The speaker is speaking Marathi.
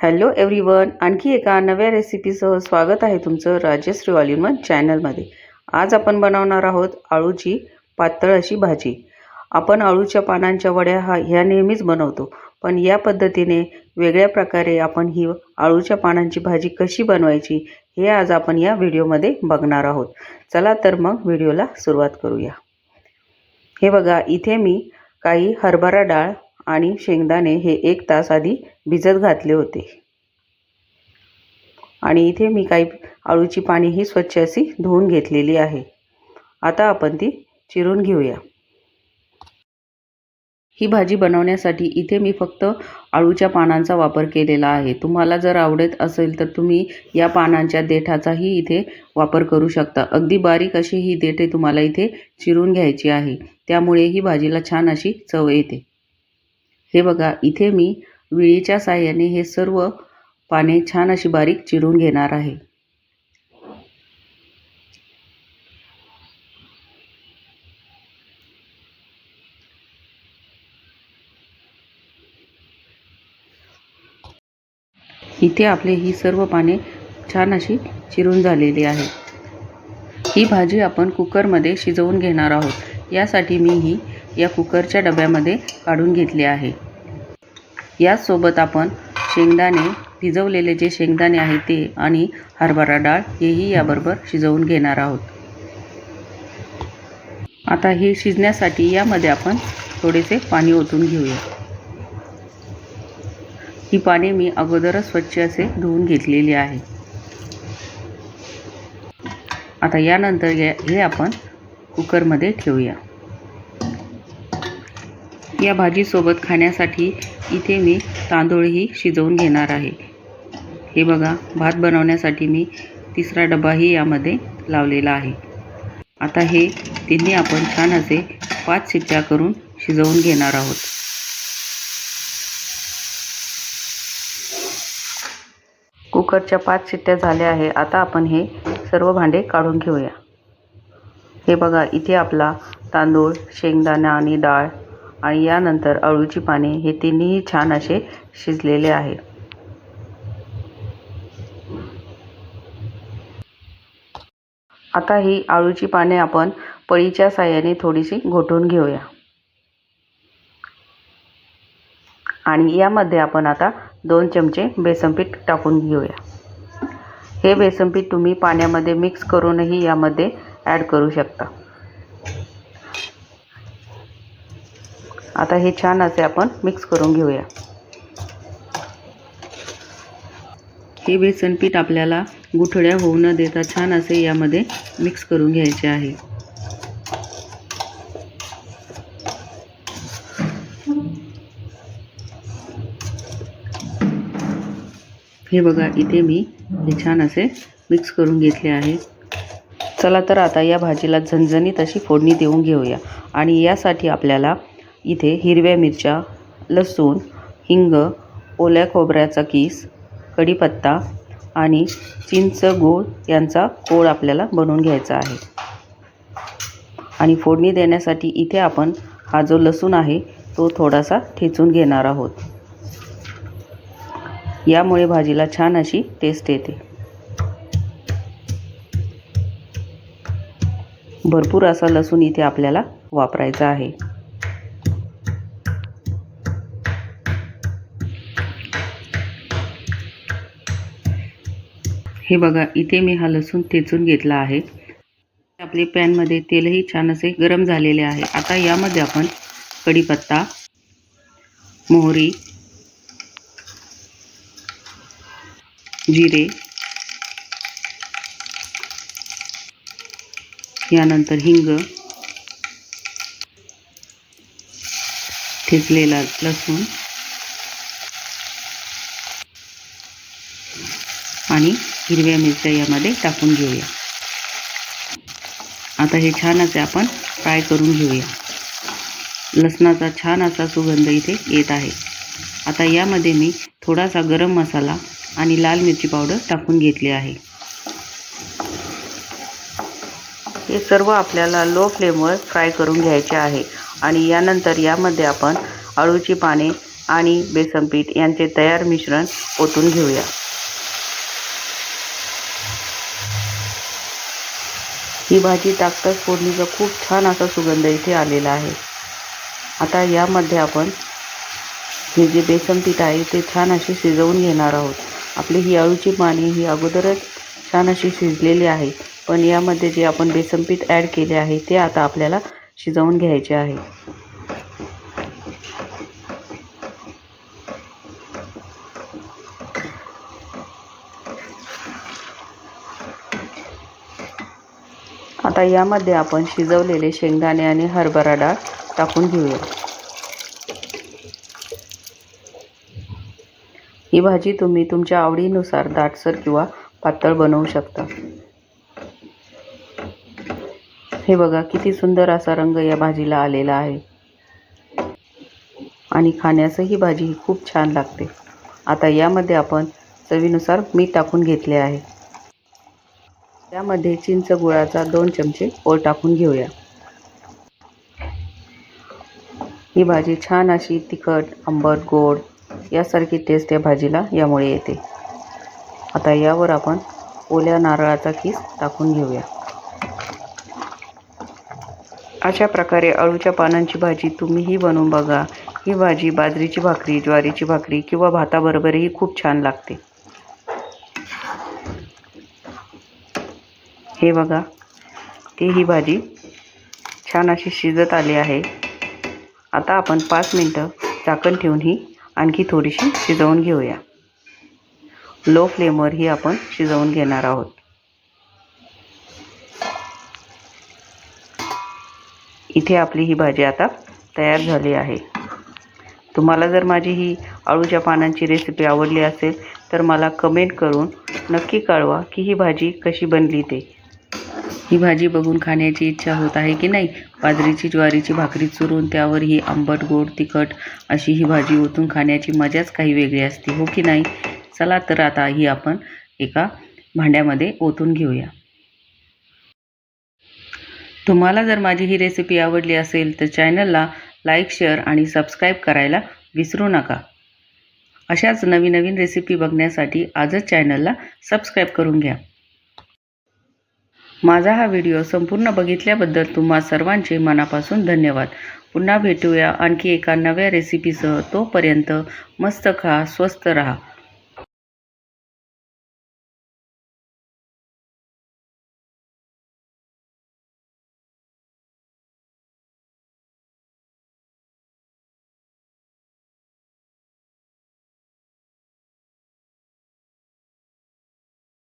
हॅलो एव्हरीवन आणखी एका नव्या रेसिपीसह स्वागत आहे तुमचं राजश्री ऑलिमन चॅनलमध्ये. आज आपण बनवणार आहोत आळूची पातळ अशी भाजी. आपण आळूच्या पानांच्या वड्या हा ह्या नेहमीच बनवतो पण या पद्धतीने वेगळ्या प्रकारे आपण ही आळूच्या पानांची भाजी कशी बनवायची हे आज आपण या व्हिडिओमध्ये बघणार आहोत. चला तर मग व्हिडिओला सुरुवात करूया. हे बघा इथे मी काही हरभरा डाळ आणि शेंगदाणे हे एक तास आधी भिजत घातले होते. आणि इथे मी काही आळूची पाणी ही स्वच्छ अशी धुवून घेतलेली आहे. आता आपण ती चिरून घेऊया. ही भाजी बनवण्यासाठी इथे मी फक्त आळूच्या पानांचा वापर केलेला आहे. तुम्हाला जर आवडत असेल तर तुम्ही या पानांच्या देठाचाही इथे वापर करू शकता. अगदी बारीक अशी ही देठे तुम्हाला इथे चिरून घ्यायची आहे. त्यामुळे ही भाजीला छान अशी चव येते. हे बघा इथे मी विळीच्या साह्याने हे सर्व पाने छान अशी बारीक चिरून घेणार आहे. इथे आपले ही सर्व पाने छान अशी चिरून झालेली आहे ही भाजी आपण कुकरमध्ये शिजवून घेणार आहोत. यासाठी मी ही या कुकरच्या डब्यामध्ये काढून घेतले आहे. याचसोबत आपण शेंगदाणे भिजवलेले जे शेंगदाणे आहे ते आणि हरभरा डाळ हेही याबरोबर शिजवून घेणार आहोत. आता हे शिजण्यासाठी यामध्ये आपण थोडेसे पाणी ओतून घेऊया. ही पाने मी अगोदरच स्वच्छ असे धुवून घेतलेली आहे. आता यानंतर हे आपण कुकरमध्ये ठेवूया. या भाजीसोबत खाण्यासाठी इथे मी तांदूळही शिजवून घेणार आहे. हे बघा भात बनवण्यासाठी मी तिसरा डबाही यामध्ये लावलेला आहे. आता हे तिन्ही आपण छान असे पाच शिट्ट्या करून शिजवून घेणार आहोत. कुकरच्या पाच शिट्ट्या झाल्या आहे आता आपण हे सर्व भांडे काढून घेऊया. हे बघा इथे आपला तांदूळ शेंगदाणा आणि डाळ आणि यानंतर अळूची पाने हे तिन्ही छान असे शिजलेले आहे. आता ही आळूची पाने आपण पळीच्या साह्याने थोडीशी घोटून घेऊया. आणि यामध्ये आपण आता दोन चमचे बेसनपीठ टाकून घेऊया. हे बेसनपीठ तुम्ही पाण्यामध्ये मिक्स करूनही यामध्ये ॲड करू शकता. आता हे छान असे आपण मिक्स करून घेऊया. हे बेसन पीठ आपल्याला गुठळ्या होऊ न देता छान असे यामध्ये मिक्स करून घ्यायचे आहे. हे बघा इथे मी हे छान असे मिक्स करून घेतले आहे. चला तर आता या भाजीला झणझणीत अशी फोडणी देऊन घेऊया. आणि यासाठी आपल्याला इथे हिरव्या मिरच्या लसूण हिंग ओल्या खोबऱ्याचा किस कढीपत्ता आणि चिंच गूळ यांचा कोळ आपल्याला बनवून घ्यायचा आहे. आणि फोडणी देण्यासाठी इथे आपण हा जो लसूण आहे तो थोडासा ठेचून घेणार आहोत. यामुळे भाजीला छान अशी टेस्ट येते. भरपूर असा लसूण इथे आपल्याला वापरायचा आहे. हे बघा इथे मी हा लसूण ठेचून घेतला आहे. आपले पॅनमध्ये तेलही छान असे गरम झालेले आहे. आता यामध्ये आपण कढीपत्ता मोहरी जिरे यानंतर हिंग ठेचलेला लसूण आणि हिरव्या मिरच्या यामध्ये टाकून घेऊया. आता हे छान असे आपण फ्राय करून घेऊया. लसणाचा छान असा सुगंध इथे येत आहे. आता यामध्ये मी थोडासा गरम मसाला आणि लाल मिरची पावडर टाकून घेतली आहे. हे सर्व आपल्याला लो फ्लेमवर फ्राय करून घ्यायचे आहे आणि यानंतर यामध्ये आपण अळूची पाने आणि बेसन पीठ यांचे तयार मिश्रण ओतून घेऊया. ही भाजी टाकताच फोडणीचा खूप छान असा सुगंध इथे आलेला आहे. आता यामध्ये आपण हे जे बेसन पीठ आहे ते छान अशी शिजवून घेणार आहोत. आपली ही अळूची पाने ही अगोदरच छान अशी शिजलेली आहे. पण यामध्ये जे आपण बेसन पीठ ॲड केले आहे ते आता आपल्याला शिजवून घ्यायचे आहे. आता यामध्ये आपण शिजवलेले शेंगदाणे आणि हरभरा डाळ टाकून घेऊया. ही भाजी तुम्ही तुमच्या आवडीनुसार दाटसर किंवा पातळ बनवू शकता. हे बघा किती सुंदर असा रंग या भाजीला आलेला आहे. आणि खाण्यासही भाजी ही खूप छान लागते. आता यामध्ये आपण चवीनुसार मीठ टाकून घेतले आहे. त्यामध्ये चिंच गुळाचा दोन चमचे ओळ टाकून घेऊया. ही भाजी छान अशी तिखट आंबट गोड यासारखी टेस्ट या भाजीला यामुळे येते. आता यावर आपण ओल्या नारळाचा किस टाकून घेऊया. अशा प्रकारे अळूच्या पानांची भाजी तुम्हीही बनवून बघा. ही भाजी बाजरीची भाकरी ज्वारीची भाकरी किंवा भाताबरोबरही खूप छान लागते. हे बघा ती ही भाजी छान अशी शिजत आली आहे. आता आपण पाच मिनटं झाकण ठेवून ही आणखी थोडीशी शिजवून घेऊया. लो फ्लेमवर ही आपण शिजवून घेणार आहोत. इथे आपली ही भाजी आता तयार झाली आहे. तुम्हाला जर माझी ही अळूच्या पानांची रेसिपी आवडली असेल तर मला कमेंट करून नक्की कळवा की ही भाजी कशी बनली ते. ही भाजी बघून खाण्याची इच्छा होत आहे की नाही? बाजरीची ज्वारीची भाकरी चुरून त्यावर ही आंबट गोड तिखट अशी ही भाजी ओतून खाण्याची मजाच काही वेगळी असते हो की नाही? चला तर आता ही आपण एका भांड्यामध्ये ओतून घेऊया. तुम्हाला जर माझी ही रेसिपी आवडली असेल तर चॅनलला लाईक शेअर आणि सबस्क्राईब करायला विसरू नका. अशाच नवीन नवीन रेसिपी बघण्यासाठी आजच चॅनलला सबस्क्राईब करून घ्या. माझा हा व्हिडिओ संपूर्ण बघितल्याबद्दल तुम्हा सर्वांचे मनापासून धन्यवाद. पुन्हा भेटूया आणखी एका नव्या रेसिपीसह तोपर्यंत मस्त खा स्वस्त रहा.